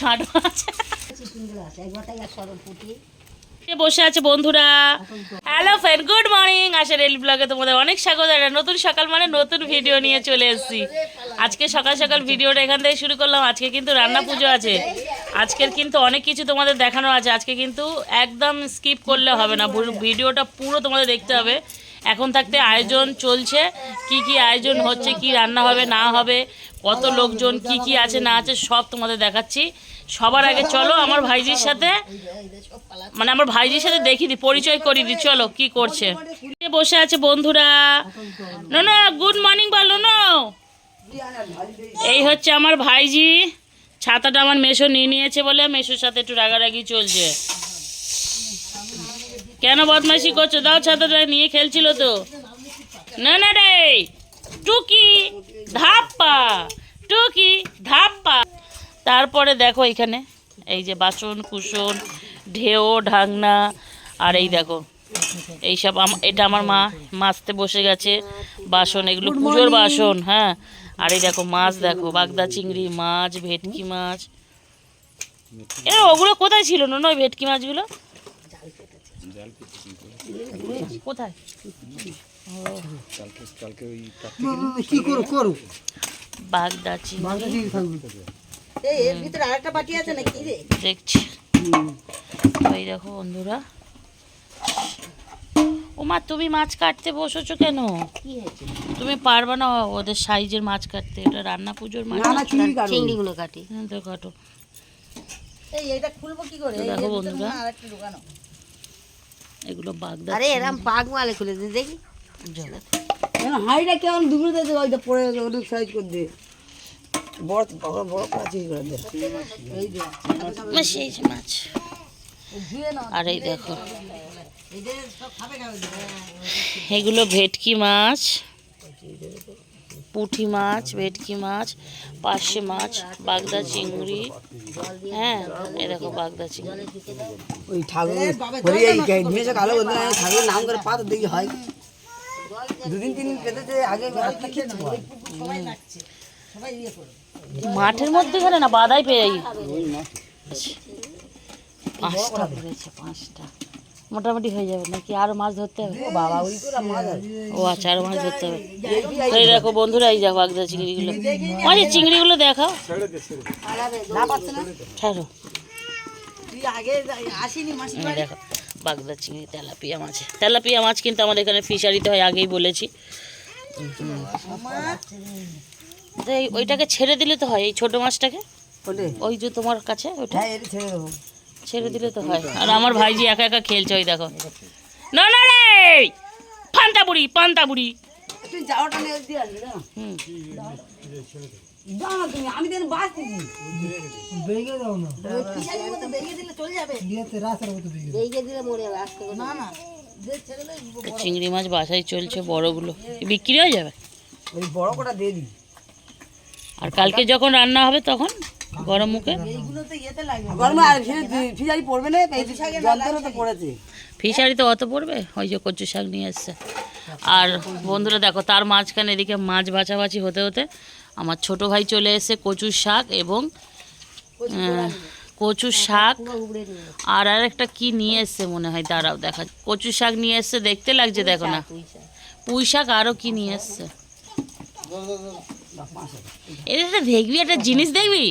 ছাঁট মাছ বসে আছে বন্ধুরা। হ্যালো ফ্রেন্ড গুড মর্নিং আশা রেল ব্লগে তোমাদের অনেক স্বাগত। একটা নতুন সকাল মানে নতুন ভিডিও নিয়ে চলে এসেছি। আজকে সকাল সকাল ভিডিওটা এখান থেকে শুরু করলাম। আজকে কিন্তু রান্না পুজো আছে। আজকের কিন্তু অনেক কিছু তোমাদের দেখানো আছে। আজকে কিন্তু একদম স্কিপ করলে হবে না। ভিডিওটা পুরো তোমাদের দেখতে হবে। এখন থাকতে আয়োজন চলছে। কি কি আয়োজন হচ্ছে, কি রান্না হবে, না হবে। কত লোকজন, কি কি আছে, না আছে, সব তোমাদের দেখাচ্ছি। সবার আগে চলো আমার ভাইজির সাথে। মানে আমার ভাইজির সাথে দেখি দি, পরিচয় করি দি, চলো, কি করছে। বসে আছে বন্ধুরা। নো নো গুড মর্নিং বলো নো এই হচ্ছে আমার ভাইজি। ছাতাটা আমার মেশো নিয়ে নিয়েছে বলে মেশোর সাথে একটু রাগারাগি চলছে। কেন বদমাইশি করছ? দাও ছাতাটা, নিয়ে খেলছিল তো। না না রে, টুকি, ধাপ্পা। টুকি ধাপ্পা। তারপরে দেখো এখানে এই যে বাসন কুসন ঢেউ ঢাকনা আর এই দেখো এইসব এটা আমার মা মাছতে বসে গেছে বাসন এগুলো পুজোর বাসন হ্যাঁ। আর এই দেখো মাছ দেখো বাগদা চিংড়ি মাছ ভেটকি মাছ। এ ওগুলো কোথায় ছিল না ওই ভেটকি মাছগুলো? কোথায়? কি করো করো। বাগদা চিংড়ি এর ভিতরে আরেকটা বাটি আছে নাকি রে? দেখছি। এই দেখো বন্ধুরা। ও মা তুমি মাছ কাটতে বসেছো কেন? তুমি পারবে না ওদের সাইজের মাছ কাটতে এটা রান্না পুজোর মাছ। চিংড়িগুলো কাটি। হ্যাঁ তো কাটো। এই এটা খুলবো কি করে? দেখো বন্ধুরা। আরেকটা ঢোকানো এগুলো বাগদা আরে এরম পাক মালে খুলে দিন দেখি হাইটা কেমন? দুপুরে দিতে ওইটা পরে ওটা সাইজ করে দে বড় বড় বড় চিংড়ি করে দে। এই মাছ আর এই দেখো। এগুলো ভেটকি মাছ পুঁটি মাছ ভেটকি মাছ পার্শে মাছ বাগদা চিংড়ি। হ্যাঁ এই দেখো বাগদা চিংড়ি। ওই ঠাকুর নাম করে পাত দেখি হয়। দুদিন তিন দিন পেতেছে আগে সবাই লাগছে। সবাই ইয়ে করে। মাঠের মধ্যে এখানে না বাদাই পেয়ে যাই। পাঁচটা ধরেছে পাঁচটা। মোটামুটি হয়ে যাবে নাকি আরও মাছ ধরতে হবে? ও বাবা ওই করে ও আচ্ছা আরও মাছ ধরতে হবে। তো এই দেখো বন্ধুরা এই দেখো বাগদা চিংড়িগুলো। মাঝে চিংড়িগুলো দেখাও। না পাচ্ছে ছাড়ো তুই আগে আসিনি মাসি এই দেখো। বাগদা চিংড়ি তেলাপিয়া মাছ। তেলাপিয়া মাছ কিন্তু আমাদের এখানে ফিশারিতে হয় আগেই বলেছি। ওইটাকে ছেড়ে দিলে তো হয় এই ছোট মাছটাকে? ওই যে তোমার কাছে ওইটা? হ্যাঁ ছেড়ে দিলে তো হয়। আর আমার ভাইজি একা একা খেলছে ওই দেখো। না না রে! পান্তা বুড়ি পান্তা বুড়ি। হুম। যাও না তুমি আমি দেন বাস দিছি বেগে দাও না। পিসারির মতো বেরিয়ে দিলে চলে যাবে। দিয়েতে রাস্তার মতো বেগে বেরিয়ে দিলে মরে যাবে আজকে না না। যে ছেড়ে দেয় তো চিংড়ি মাছ বাসায় চলছে বড়গুলো। বিক্রি হয়ে যাবে? ওই বড় কটা দিয়ে দিই আর কালকে যখন রান্না হবে তখন? গরম মুখে? এইগুলো তো ইয়েতে লাগবে। গরমে আর ফিজারি পড়বে না? এই যন্ত্র তো পড়েছে। ফিশারি তো অত পড়বে? ওই যে কচু শাক নিয়ে এসছে। আর বন্ধুরা দেখো তার মাঝখানে এদিকে মাছ বাছাবাছি হতে হতে আমার ছোট ভাই চলে এসেছে কচুর শাক এবং আহ, কচুর শাক আর আর একটা কি নিয়ে এসছে মনে হয়? দাঁড়াও দেখা কচু শাক নিয়ে এসছে দেখতে লাগছে দেখো না। পুঁই শাক। আরও কি নিয়ে এসছে? এটা একটা দেখবি একটা জিনিস দেখবি?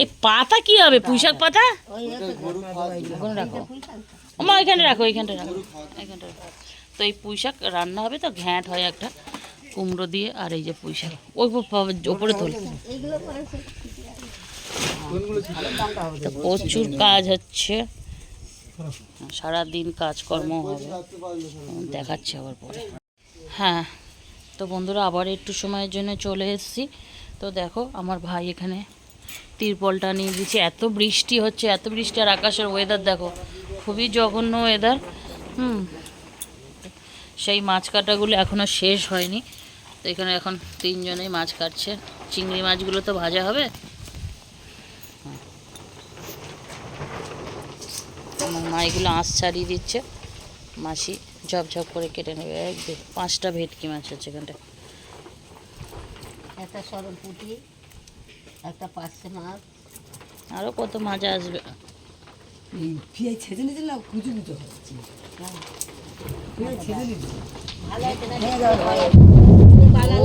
এই পাতা কি হবে? পুঁই শাক পাতা? ওখানে রাখো ওইখানটা রাখো এইখানটা রাখো। তো এই পুঁই শাক রান্না হবে তো, ঘ্যাঁট হয় একটা, কুমড়ো দিয়ে আর এই যে পুঁই শাক ওই ওপরে তোল। প্রচুর কাজ হচ্ছে। সারাদিন কাজকর্ম হবে। দেখাচ্ছি আবার পরে। হ্যাঁ তো বন্ধুরা আবার একটু সময়ের জন্য চলে এসেছি। তো দেখো, আমার ভাই এখানে তিরপলটা নিয়ে দিচ্ছে এত বৃষ্টি হচ্ছে, এত বৃষ্টি আর আকাশের ওয়েদার দেখো। খুবই জঘন্য ওয়েদার হুম সেই মাছ কাটাগুলো এখনও শেষ হয়নি। তো এখানে এখন তিনজনেই মাছ কাটছে। চিংড়ি মাছগুলো তো ভাজা হবে। আমার মা এগুলো আঁশ ছাড়িয়ে দিচ্ছে। মাসি ঝপঝপ করে কেটে নেবে। এক দে- পাঁচটা ভেটকি মাছ হচ্ছে এখানটা একটা সরল পুঁটি একটা পাঁচশে মাছ। আরও কত মাছ আসবে। না কুচু কুচু হচ্ছে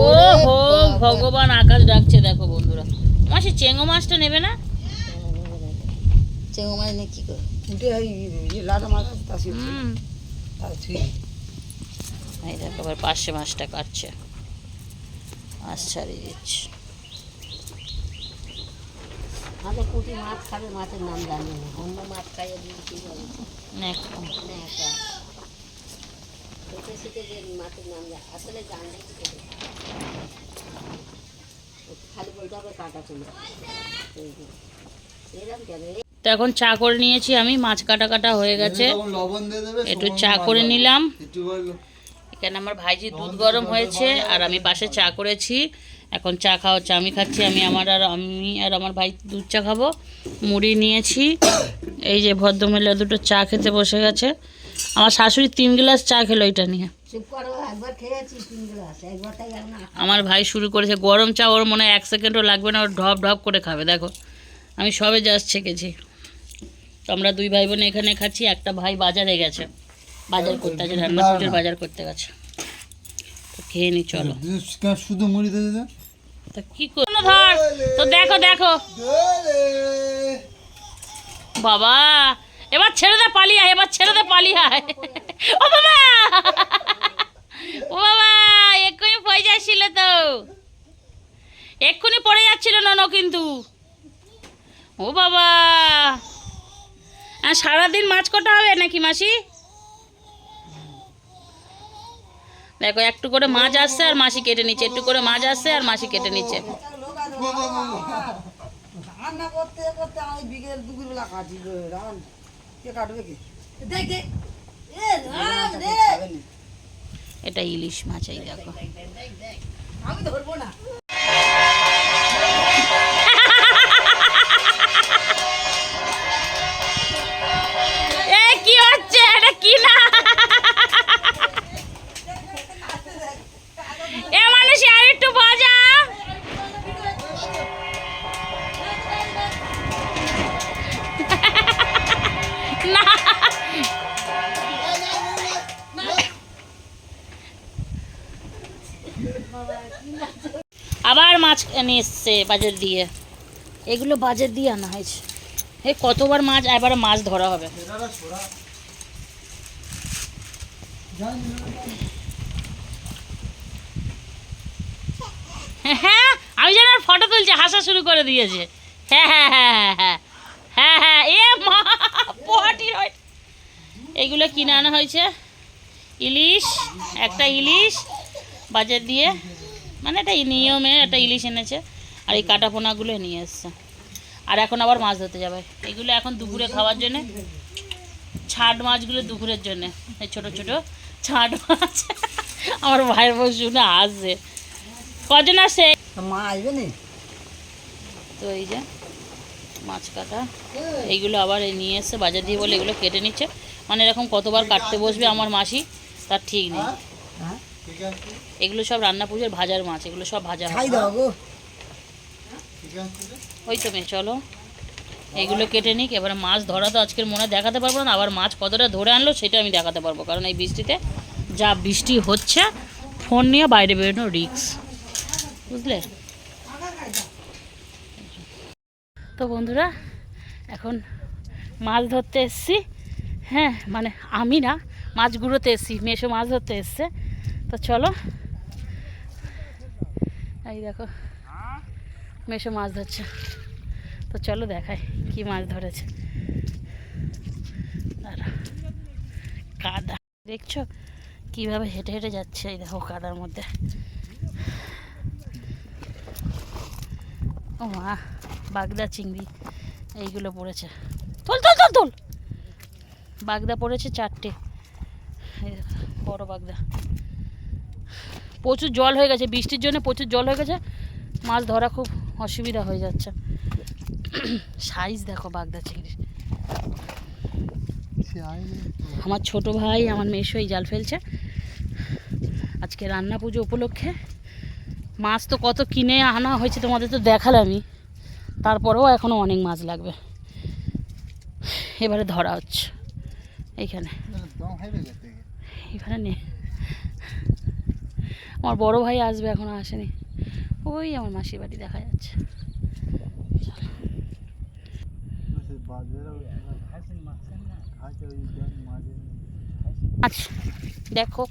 ও হো ভগবান আকাশ ডাকছে দেখো বন্ধুরা। মাসি চেঙ্গো মাছটা নেবে না? চেঙ্গো মাছ নিয়ে কী করে কুটে লাটা মাছ আছে হুম। এই দেখো আবার পাশে মাছটা কাটছে। মাছ ছাড়িয়ে দিচ্ছে। আমাদের পুঁটি মাছ খাবে মাছের নাম জানি না। অন্য মাছ খাইয়ে শিখে শিখে যে মাছের নাম আসলে জানলে কি করে। খালি বলতে হবে কাটা চলে এরকম কেন? তো এখন চা করে নিয়েছি আমি মাছ কাটা কাটা হয়ে গেছে। একটু চা করে নিলাম। এখানে আমার ভাইজি দুধ গরম হয়েছে আর আমি পাশে চা করেছি। এখন চা খাওয়া চা আমি খাচ্ছি আমি আমার আর আমি আর আমার ভাই দুধ চা খাব। মুড়ি নিয়েছি। এই যে ভদ্রমহিলা দুটো চা খেতে বসে গেছে। আমার শাশুড়ি তিন গ্লাস চা খেলো এটা নিয়ে। আমার ভাই শুরু করেছে গরম চা ওর মনে হয় এক সেকেন্ডও লাগবে না ওর ঢপ ঢপ করে খাবে দেখো। আমি সবে জাস্ট ছেঁকেছি। তো আমরা দুই ভাই বোন এখানে খাচ্ছি একটা ভাই বাজারে গেছে। বাজার করতে আছে রান্না পুজোর বাজার করতে গেছে। তো খেয়ে নি চলো। শুধু মুড়ি দিয়ে তা কি করো ধর তো দেখো দেখো। বাবা এবার ছেড়ে দে, পালিয়ে আয়, এবার ছেড়ে দে, পালিয়ে আয়। ও বাবা! ও বাবা, এক্ষুনি পড়ে যাচ্ছিল তো। এক্ষুনি পড়ে যাচ্ছিল না না কিন্তু। ও বাবা! আর সারাদিন মাছ কটা হবে নাকি মাসি? দেখো, একটু করে মাছ আসছে আর মাসি কেটে নিচ্ছে, একটু করে মাছ আসছে আর মাসি কেটে নিচ্ছে। রান্না করতে করতে আমি বিকেল দুপুরবেলা কাটি রান কে কাটবে কি? দেখ দেখ। এ রান রে। খাবে না। এটা ইলিশ মাছ এই দেখো। আমি ধরবো না। আবার মাছ নিয়ে এসছে বাজার দিয়ে। এগুলো বাজার দিয়ে আনা হয়েছে। এই কতবার মাছ এবার মাছ ধরা হবে। হ্যাঁ আমি যেন ফটো তুলছি, হাসা শুরু করে দিয়েছে। হ্যাঁ হ্যাঁ হ্যাঁ হ্যাঁ হ্যাঁ হ্যাঁ এ মা পোহাটি হয়। কিনে আনা হয়েছে। ইলিশ, একটা ইলিশ বাজার দিয়ে মানে এটা নিয়মে একটা ইলিশ এনেছে আর এই কাটা পোনাগুলো নিয়ে এসছে। আর এখন আবার মাছ ধরতে যাবে। এগুলো এখন দুপুরে খাওয়ার জন্যে ছাট মাছগুলো দুপুরের জন্যে। এই ছোটো ছোটো ছাট মাছ। আমার ভাইয়ের বউ শুনে আসছে কজন আসে মা আসবে না? তো এই যে মাছ কাটা এইগুলো আবার এই নিয়ে এসছে বাজার দিয়ে বলে এগুলো কেটে নিচ্ছে। মানে এরকম কতবার কাটতে বসবে আমার মাসি তার ঠিক নেই। হ্যাঁ? এগুলো সব রান্না পুজোর ভাজার মাছ এগুলো সব ভাজা ওই তো মেয়ে চলো। এগুলো কেটে নিক এবারে মাছ ধরা তো আজকের মনে দেখাতে পারব না আবার মাছ কতটা ধরে আনলো সেটা আমি দেখাতে পারব কারণ এই বৃষ্টিতে যা বৃষ্টি হচ্ছে ফোন নিয়ে বাইরে বেরোনো রিক্স বুঝলে? তো বন্ধুরা এখন মাছ ধরতে এসছি। হ্যাঁ মানে আমি না মাছ গুঁড়োতে এসছি মেশো মাছ ধরতে এসছে। তো চলো। এই দেখো, মেশো মাছ ধরছে। তো চলো দেখাই কি মাছ ধরেছে। কাদা। দেখছ কীভাবে হেঁটে হেঁটে যাচ্ছে এই দেখো কাদার মধ্যে। ও মা, বাগদা চিংড়ি, এইগুলো পড়েছে। তোল তোল তোল তোল। বাগদা পড়েছে চারটে। বড় বাগদা। প্রচুর জল হয়ে গেছে বৃষ্টির জন্য প্রচুর জল হয়ে গেছে। মাছ ধরা খুব অসুবিধা হয়ে যাচ্ছে। সাইজ দেখো বাগদা চিংড়ির আমার ছোট ভাই আমার মেশো এই জাল ফেলছে। আজকে রান্না পুজো উপলক্ষে। মাছ তো কত কিনে আনা হয়েছে তোমাদের তো দেখালামই। তারপরেও এখনও অনেক মাছ লাগবে। এবারে ধরা হচ্ছে। এইখানে। এখানে নে। আমার বড় ভাই আসবে এখনও আসেনি। ওই আমার মাসির বাড়ি দেখা যাচ্ছে। আচ্ছা দেখো।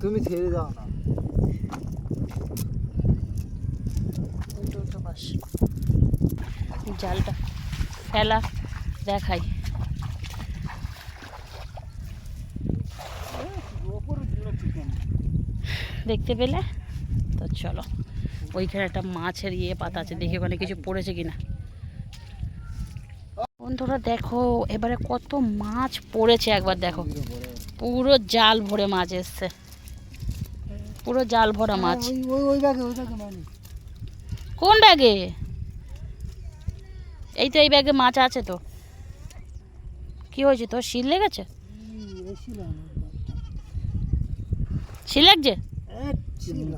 তুমি ছেড়ে দাও না। উল্টো জালটা ফেলা, দেখাই। দেখতে পেলে? তো চলো, ওইখানে একটা মাছের ইয়ে পাতা আছে, দেখি ওখানে কিছু পড়েছে কিনা। বন্ধুরা, দেখো, এবারে কত মাছ পড়েছে, একবার দেখো। পুরো জাল ভরে মাছ এসছে। পুরো জাল ভরা মাছ। ওই ওই ব্যাগে ওই ব্যাগে মানে কোন ব্যাগে? এই তো এই ব্যাগে মাছ আছে তো। কি হয়েছে তোর শিল লেগেছে? শিল লাগছে?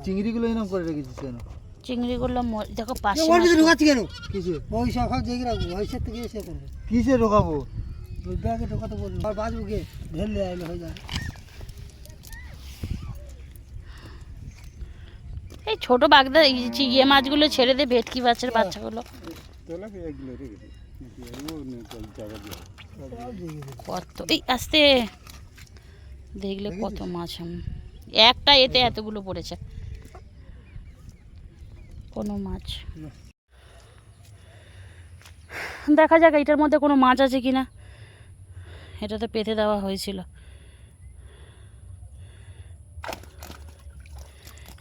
চিংড়িগুলো এরকম করে রেখেছিস কেন? চিংড়ি করলাম দেখো পাশে ওর ভিতরে ঢোকাচ্ছি কেন? সব সব দেখে রাখব সব থেকে এসে করব কিসে ঢোকাবো? ওই ব্যাগে ঢোকাতে বলব। আর বাজবুকে ঢেলে আইলে হয়ে যাবে। এই ছোট বাগদা এই ইয়ে মাছগুলো ছেড়ে দে ভেটকি মাছের বাচ্চাগুলো। কত এই আস্তে। দেখলে কত মাছ একটা এতে এতগুলো পড়েছে। কোনো মাছ। দেখা যাক এটার মধ্যে কোনো মাছ আছে কি না এটা তো পেতে দেওয়া হয়েছিল।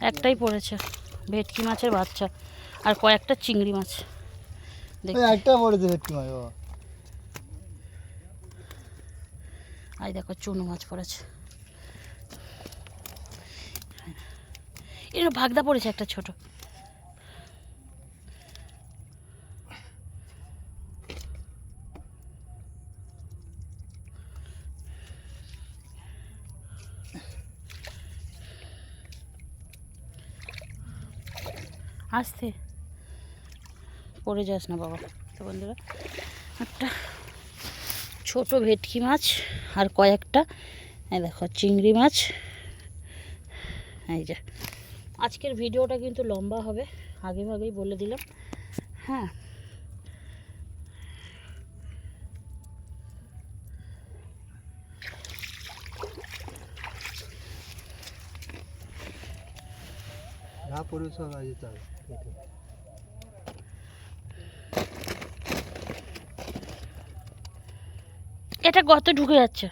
একটাই পড়েছে ভেটকি মাছের বাচ্চা আর কয়েকটা চিংড়ি মাছ। একটা পড়েছে ভেটকি মাছ আই দেখো চুনো মাছ পড়েছে। এর ভাগদা পড়েছে একটা ছোট। আসতে। পড়ে যাস না বাবা। তো বন্ধুরা, একটা ছোট ভেটকি মাছ আর কয়েকটা, এই দেখো, চিংড়ি মাছ। এই যে, আজকের ভিডিওটা কিন্তু লম্বা হবে আগে ভাগেই বলে দিলাম। হ্যাঁ এটা গত ঢুকে যাচ্ছে।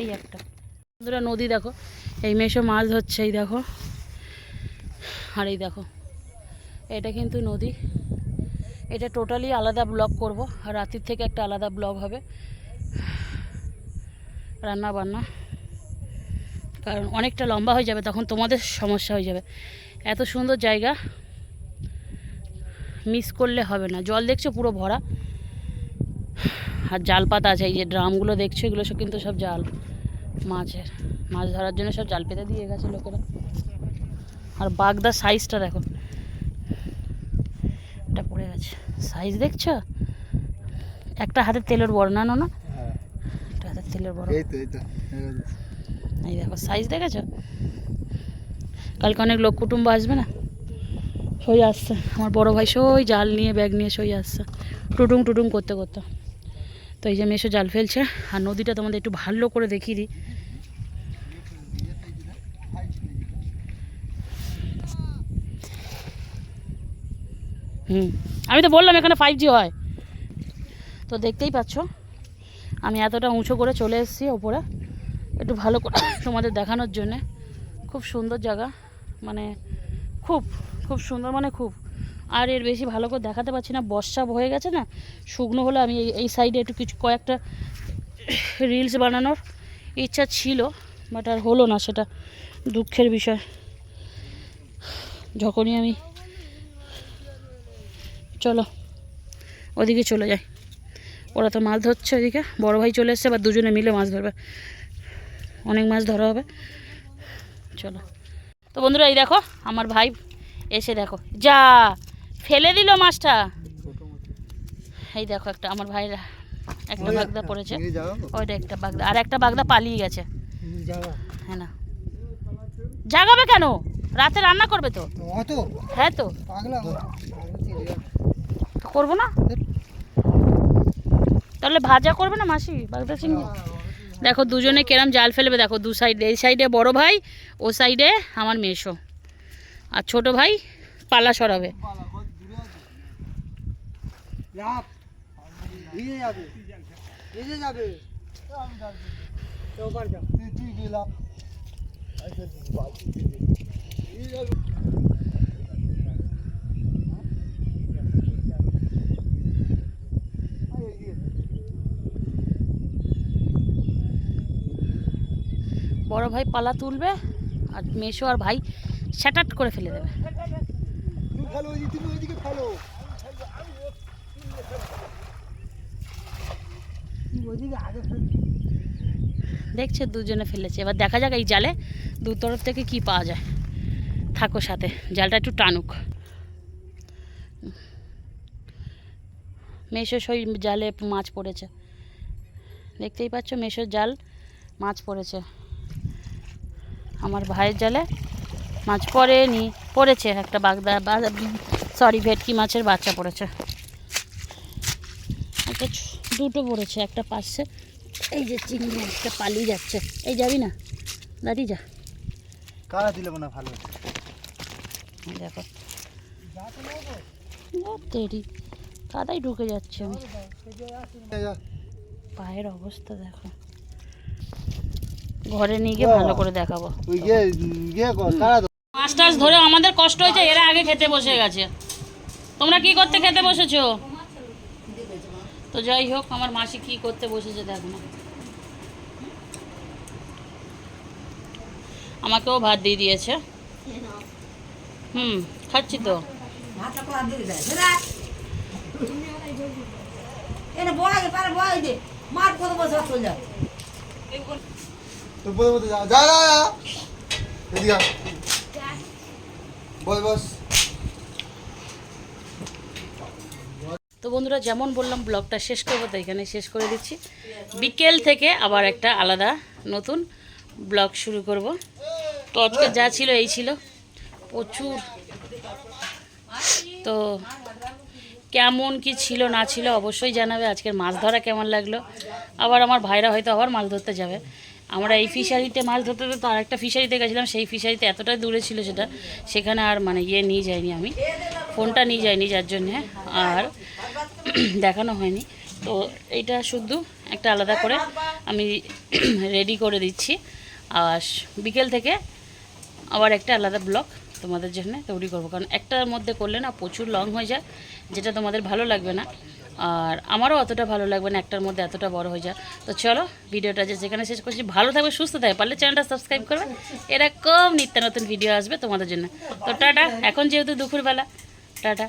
এই একটা। বন্ধুরা, নদী দেখো। এই মেশো মাছ ধরছে, এই দেখো। আর এই দেখো, এটা কিন্তু নদী। এটা টোটালি আলাদা ব্লগ করব। রাতির থেকে একটা আলাদা ব্লগ হবে। রান্না বান্না কারণ অনেকটা লম্বা হয়ে যাবে তখন তোমাদের সমস্যা হয়ে যাবে। এত সুন্দর জায়গা মিস করলে হবে না। জল দেখছ পুরো ভরা। আর জাল পাতা আছে এই যে ড্রামগুলো দেখছ এগুলো সব কিন্তু সব জাল মাছের। মাছ ধরার জন্য সব জাল পেতে দিয়ে গেছে লোকেরা। আর বাগদার সাইজটা দেখো। এটা পড়ে গেছে। সাইজ দেখছ? একটা হাতের তেলের বড় না না হ্যাঁ। একটা হাতের তেলের বড়। এই তো এই তো এই দেখো সাইজ দেখেছ? কালকে অনেক লোক কুটুম্ব আসবে না? সই আসছে। আমার বড় ভাই সই জাল নিয়ে ব্যাগ নিয়ে সই আসছে। টুটুং টুটুং করতে করতে। তো এই যে মেশো জাল ফেলছে। আর নদীটা তোমাদের একটু ভালো করে দেখিয়ে দিই। হুম, আমি তো বললাম এখানে ফাইভ জি হয়। তো দেখতেই পাচ্ছ, আমি এতটা উঁচু করে চলে এসেছি ওপরে। একটু ভালো করে তোমাদের দেখানোর জন্যে। খুব সুন্দর জায়গা মানে খুব খুব সুন্দর মানে খুব। আর এর বেশি ভালো করে দেখাতে পারছি না, বর্ষা হয়ে গেছে না, শুকনো হলে আমি এই সাইডে একটু কিছু কয়েকটা রিলস বানানোর ইচ্ছা ছিল বাট আর হলো না সেটা দুঃখের বিষয়। যখনই আমি, চলো, ওদিকে চলে যাই। ওরা তো মাছ ধরছে ওদিকে, বড় ভাই চলে এসছে বা দুজনে মিলে মাছ ধরবে। অনেক মাছ ধরা হবে। চলো। তো বন্ধুরা এই দেখো আমার ভাই এসে দেখো যা ফেলে দিল মাছটা। এই দেখো একটা আমার ভাইরা একটা বাগদা পড়েছে। ওইটা একটা বাগদা আর একটা বাগদা পালিয়ে গেছে। হ্যাঁ না। জাগাবে কেন? রাতে রান্না করবে তো? হ্যাঁ তো। করব না? তাহলে ভাজা করবে না মাসি? বাগদা চিংড়ি? দেখো দুজনে কেরাম জাল ফেলবে, দেখো দু সাইডে, এই সাইডে বড় ভাই, ও সাইডে আমার মেশো আর ছোট ভাই পালা সরাবে। যাবে ভিজে যাবে তুই তুই গেলাম বড় ভাই পালা তুলবে আর মেশো আর ভাই স্যাটাট করে ফেলে দেবে। দেখছে দুজনে ফেলেছে। এবার দেখা যাক এই জালে দু তরফ থেকে কি পাওয়া যায়। থাকো সাথে, জালটা একটু টানুক। মেশো সই জালে মাছ পড়েছে। দেখতেই পাচ্ছ মেশোর জাল মাছ পড়েছে। আমার ভাইয়ের জালে মাছ পড়েনি পড়েছে একটা বাগদা সরি ভেটকি মাছের বাচ্চা পড়েছে। একটা দুটো পড়েছে একটা পাশে। এই যে চিংড়ি একটা পালিয়ে যাচ্ছে। এই যাবি না? দাঁড়িয়ে যা। কারা দিলে মনে ভালো দেখো। তেরি কাদাই ঢুকে যাচ্ছে আমি। পায়ের অবস্থা দেখো। ঘরে নিয়ে গিয়ে ভালো করে দেখাবো। মাছ টাছ ধরে আমাদের কষ্ট হয়েছে এরা আগে খেতে বসে গেছে। তোমরা কি করতে খেতে বসেছো? তো যাই হোক আমার মাসি কি করতে বসেছে দেখো না। আমাকেও ভাত দিয়ে দিয়েছে। হুম খাচ্ছি তো। এটা বয় পারে বয় দে। মার কত বছর চলে যাবে তো বন্ধুরা, যেমন বললাম, ব্লগটা শেষ করব, তো এখানে শেষ করে দিচ্ছি। বিকেল থেকে আবার একটা আলাদা নতুন ব্লগ শুরু করব। তো আজকে যা ছিল, এই ছিল। প্রচুর। তো কেমন কি ছিল, না ছিল, অবশ্যই জানাবে। আজকের মাছ ধরা কেমন লাগল? আবার আমার ভাইরা হয়তো আবার মাছ ধরতে যাবে। আমরা এই ফিশারিতে মাছ ধরতে ধরতে আর একটা ফিশারিতে গেছিলাম, সেই ফিশারিতে এতটাই দূরে ছিল সেটা, সেখানে আর মানে ইয়ে নিয়ে যায়নি আমি। ফোনটা নিয়ে যাইনি যার জন্যে, আর দেখানো হয়নি। তো এইটা শুধু একটা আলাদা করে আমি রেডি করে দিচ্ছি। আর বিকেল থেকে আবার একটা আলাদা ব্লগ তোমাদের জন্য তৈরি করব। কারণ একটার মধ্যে করলে না প্রচুর লং হয়ে যায়, যেটা তোমাদের ভালো লাগবে না। আর আমারও অতটা ভালো লাগবে না, একটার মধ্যে এতটা বড় হয়ে যায় তো চলো, ভিডিওটা যে যেখানে শেষ করছি, ভালো থাকবে, সুস্থ থাকবে, পারলে চ্যানেলটা সাবস্ক্রাইব করবে। এরকম নিত্য নতুন ভিডিও আসবে তোমাদের জন্য। তো টাটা, এখন যেহেতু দুপুরবেলা, টাটা।